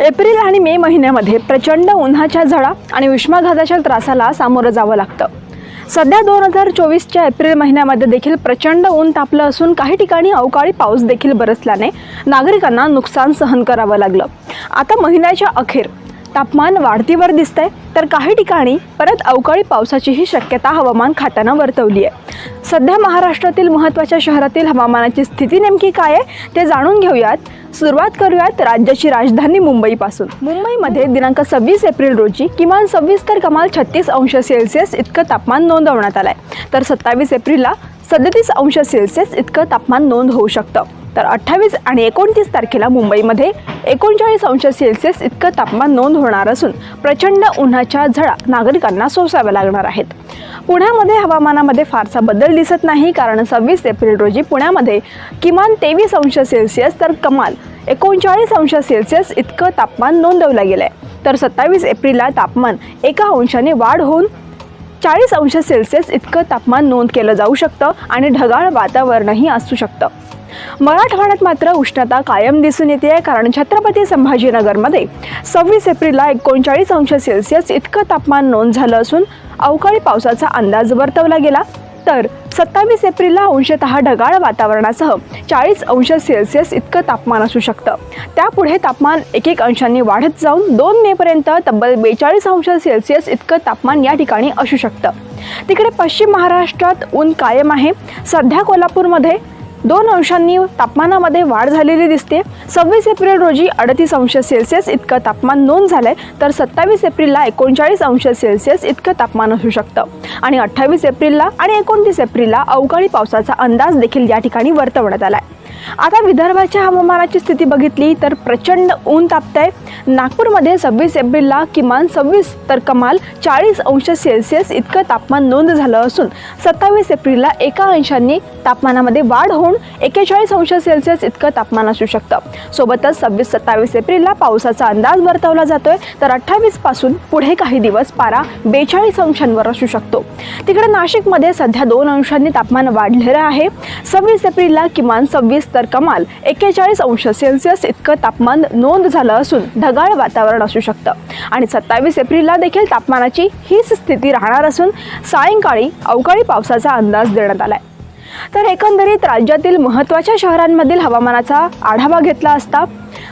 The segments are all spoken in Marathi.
एप्रिल आणि मे महिन्यामध्ये प्रचंड उन्हाच्या झळा आणि उष्माघाताच्या त्रासाला सामोरं जावं लागतं. सध्या दोन हजार चोवीसच्या एप्रिल महिन्यामध्ये देखील प्रचंड ऊन तापलं असून काही ठिकाणी अवकाळी पाऊस देखील बरसल्याने नागरिकांना नुकसान सहन करावं लागलं. आता महिन्याच्या अखेर तापमान वाढतीवर दिसतंय तर काही ठिकाणी परत अवकाळी पावसाचीही शक्यता हवामान खात्यानं वर्तवली आहे सध्या महाराष्ट्रातील महत्त्वाच्या शहरातील हवामानाची स्थिती नेमकी काय आहे ते जाणून घेऊयात. सुरुवात करूयात राज्याची राजधानी मुंबईपासून. मुंबईमध्ये दिनांक सव्वीस एप्रिल रोजी किमान सव्वीस तर कमाल छत्तीस अंश सेल्सिअस इतकं तापमान नोंदवण्यात आलं आहे तर सत्तावीस एप्रिलला सदतीस अंश सेल्सिअस इतकं तापमान नोंद होऊ शकतं. तर अठ्ठावीस आणि एकोणतीस तारखेला मुंबईमध्ये एकोणचाळीस अंश सेल्सिअस इतकं तापमान नोंद होणार असून प्रचंड उन्हाच्या झळा नागरिकांना सोसाव्या लागणार आहेत. पुण्यामध्ये हवामानामध्ये फारसा बदल दिसत नाही. कारण सव्वीस एप्रिल रोजी पुण्यामध्ये किमान तेवीस अंश सेल्सिअस तर कमाल एकोणचाळीस अंश सेल्सिअस इतकं तापमान नोंदवलं गेलं आहे तर सत्तावीस एप्रिलला तापमान एका अंशाने वाढ होऊन चाळीस अंश सेल्सिअस इतकं तापमान नोंद केलं जाऊ शकतं आणि ढगाळ वातावरणही असू शकतं. मराठवाड्यात मात्र उष्णता कायम दिसून येते आहे कारण छत्रपती संभाजीनगरमध्ये सव्वीस एप्रिलला एकोणचाळीस अंश सेल्सिअस इतकं तापमान नोंद झालं असून अवकाळी पावसाचा अंदाज वर्तवला गेला. तर सत्तावीस एप्रिलला अंशतः ढगाळ वातावरणासह चाळीस अंश सेल्सिअस इतकं तापमान असू शकतं. त्यापुढे तापमान एक एक अंशांनी वाढत जाऊन दोन मेपर्यंत तब्बल बेचाळीस अंश सेल्सिअस इतकं तापमान या ठिकाणी असू शकतं. तिकडे पश्चिम महाराष्ट्रात ऊन कायम आहे. सध्या कोल्हापूरमध्ये दोन अंशांनी तापमानामध्ये वाढ झालेली दिसते. सव्वीस एप्रिल रोजी अडतीस अंश सेल्सिअस इतकं तापमान नोंद झालंय तर सत्तावीस एप्रिलला एकोणचाळीस अंश सेल्सिअस इतकं तापमान असू शकतं. आणि अठ्ठावीस एप्रिलला आणि एकोणतीस एप्रिलला अवकाळी पावसाचा अंदाज देखील या ठिकाणी वर्तवण्यात आला आहे आता विदर्भाच्या हवामानाची स्थिती बघितली तर प्रचंड ऊन तापत आहे नागपूरमध्ये सव्वीस एप्रिलला किमान सव्वीस तर कमाल चाळीस अंश सेल्सिअस इतकं तापमान नोंद झालं असून सत्तावीस एप्रिलला एका अंशांनी तापमानामध्ये वाढ होऊन एकेचाळीस अंश सेल्सिअस इतकं तापमान असू शकतं. सोबतच सव्वीस सत्तावीस एप्रिलला पावसाचा अंदाज वर्तवला जातोय तर अठ्ठावीसपासून पुढे काही दिवस पारा बेचाळीस अंशांवर असू शकतो. तिकडे नाशिकमध्ये सध्या दोन अंशांनी तापमान वाढलेलं आहे. सव्वीस एप्रिलला किमान सव्वीस तर कमाल. एक्केचाळीस अंश सेल्सिअस इतकं तापमान नोंद झालं असून ढगाळ वातावरण असू शकतं. आणि सत्तावीस एप्रिलला देखील तापमानाची हीच स्थिती राहणार असून सायंकाळी अवकाळी पावसाचा अंदाज देण्यात आलाय. तर एकंदरीत राज्यातील महत्त्वाच्या शहरांमधील हवामानाचा आढावा घेतला असता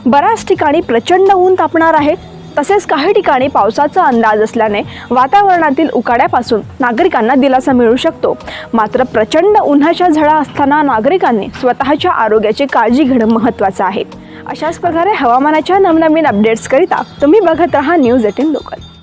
बऱ्याच ठिकाणी प्रचंड ऊन तापणार आहे. तसेच काही ठिकाणी पावसाचा अंदाज असल्याने वातावरणातील उकाड्यापासून नागरिकांना दिलासा मिळू शकतो. मात्र प्रचंड उन्हाच्या झळा असताना नागरिकांनी स्वतःच्या आरोग्याची काळजी घेणं महत्त्वाचं आहे. अशाच प्रकारे हवामानाच्या नवनवीन अपडेट्सकरिता तुम्ही बघत राहा न्यूज एटीन लोकल